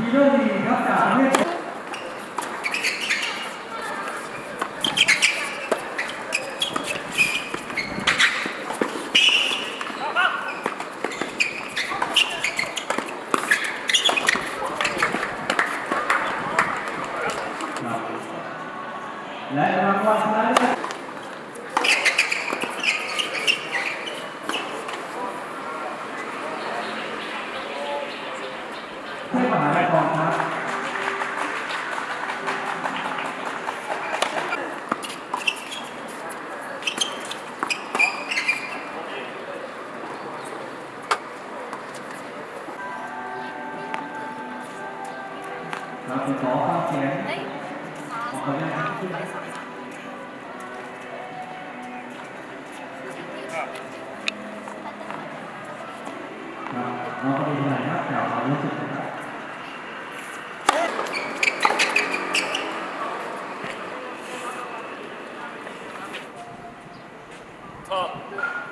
โร่ดีครับจากประเทศและรางวัลชนะเลิศเทพมหานค เราจะขอฟังเสียงขออนุญาตครับครับเราก็มีหลายนักกล่าวความรู้สึกนะครับไ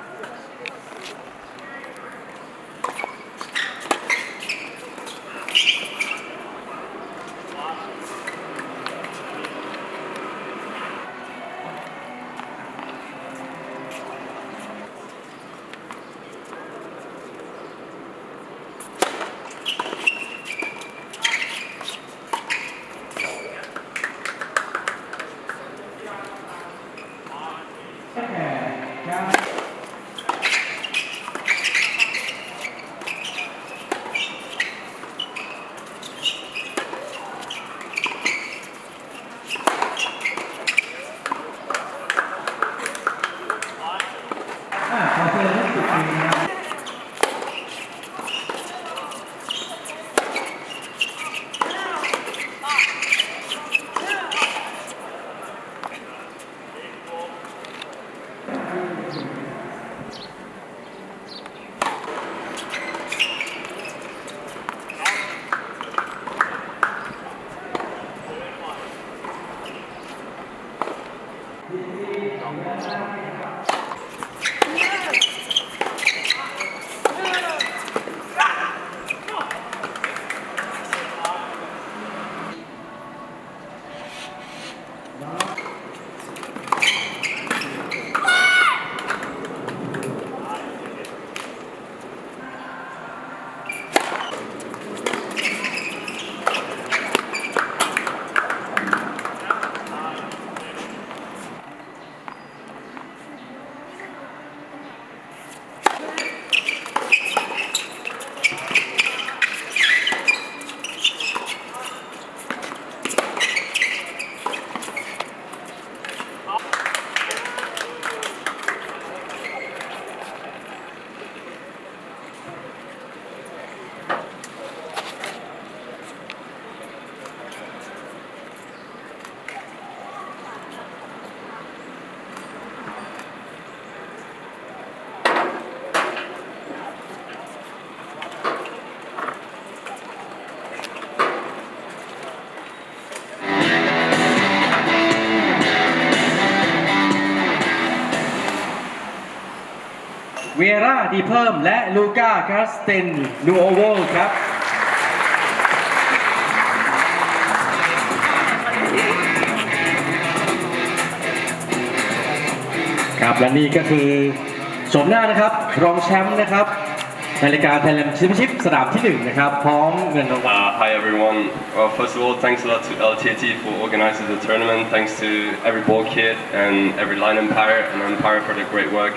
เวราดีเพิ่มและลูก้าคาสเตนนูโอโวครับ ครับและนี่ก็คือชมหน้านะครับ รองแชมป์นะครับในรายการไทยแลนด์แชมเปี้ยนชิพสนามที่หนึ่งนะครับ พร้อมเงินรางวัล Uh, hi everyone. Well, first of all, thanks a lot to LTT for organizing the tournament. Thanks to every ball kid and every line umpire and umpire for the great work.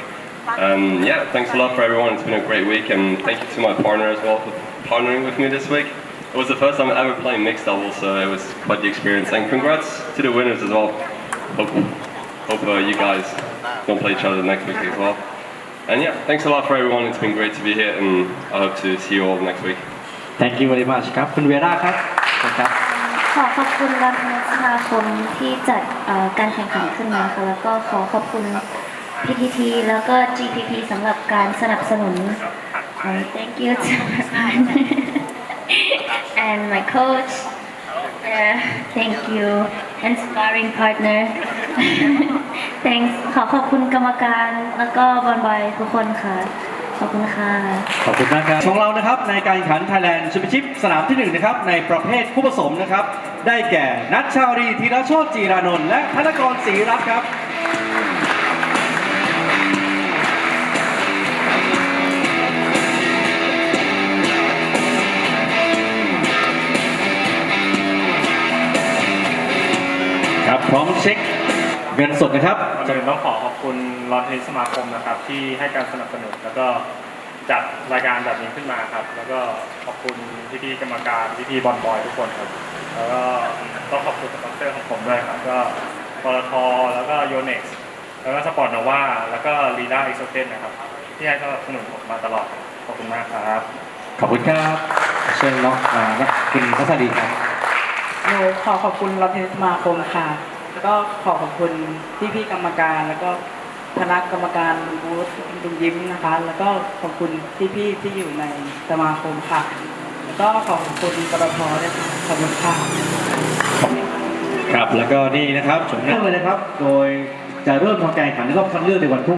Um, yeah, thanks a lot for everyone. It's been a great week, and thank you to my partner as well for partnering with me this week. It was the first time ever playing mixed doubles, so it was quite the experience. And congrats to the winners as well. Hope, hope uh, you guys don't play each other next week as well. And yeah, thanks a lot for everyone. It's been great to be here, and I hope to see you all next week. Thank you very much ครับคุณเวราครับเชิญครับ ขอขอบคุณรัฐสมาคมที่จัดเอ่อการแข่งขันขึ้นมาค่ะแล้วก็ขอขอบคุณ PTT แล้วก็ GPP สำหรับการสนับสนุน Um, Thank you to my partner and my coach Uh, Thank you and sparring partner Thanks ขอขอบคุณกรรมการแล้วก็บอลบอยทุกคนค่ะ ขอบคุณค่ะ ขอบคุณมากครับของเรานะครับในการแข่งขัน Thailand Championship สนามที่หนึ่งนะครับ ในประเภทคู่ผสมนะครับ ได้แก่นัทชาวรีธีรโชติจีรานนท์และธนกรศรีรัตน์ครับ พร้อมเช็คเงินสดนะครับ ก่อนอื่นต้องขอขอบคุณรอนเทนนิสสมาคมนะครับที่ให้การสนับสนุนแล้วก็จัดรายการแบบนี้ขึ้นมาครับ แล้วก็ขอบคุณพี่ๆกรรมการพี่ๆบอลบอยทุกคนครับ แล้วก็ต้องขอบคุณสปอนเซอร์ของผมด้วยครับ ก็ปตทแล้วก็โยเน็กซ์แล้วก็สปอร์ตโนวาแล้วก็ลีด้าเอ็กโซเทนนะครับ ที่ให้สนับสนุนผมมาตลอดขอบคุณมากครับ ขอบคุณครับเชิญน้องอ่าคุณพัชรีครับ หนูขอขอบคุณรัฐเทนนิสสมาคมค่ะ แล้วก็ขอขอบคุณพี่พี่ๆกรรมการ แล้วก็คณะกรรมการบูธดุงยิ้มนะคะ แล้วก็ขอบคุณพี่พี่ๆที่อยู่ในสมาคมค่ะ แล้วก็ขอขอบคุณปตทด้วยค่ะขอบคุณค่ะครับแล้วก็นี่นะครับชมหน้าเลยนะครับ โดยจะเริ่มทำการแข่งขันในรอบคัดเลือกในวันพรุ่ง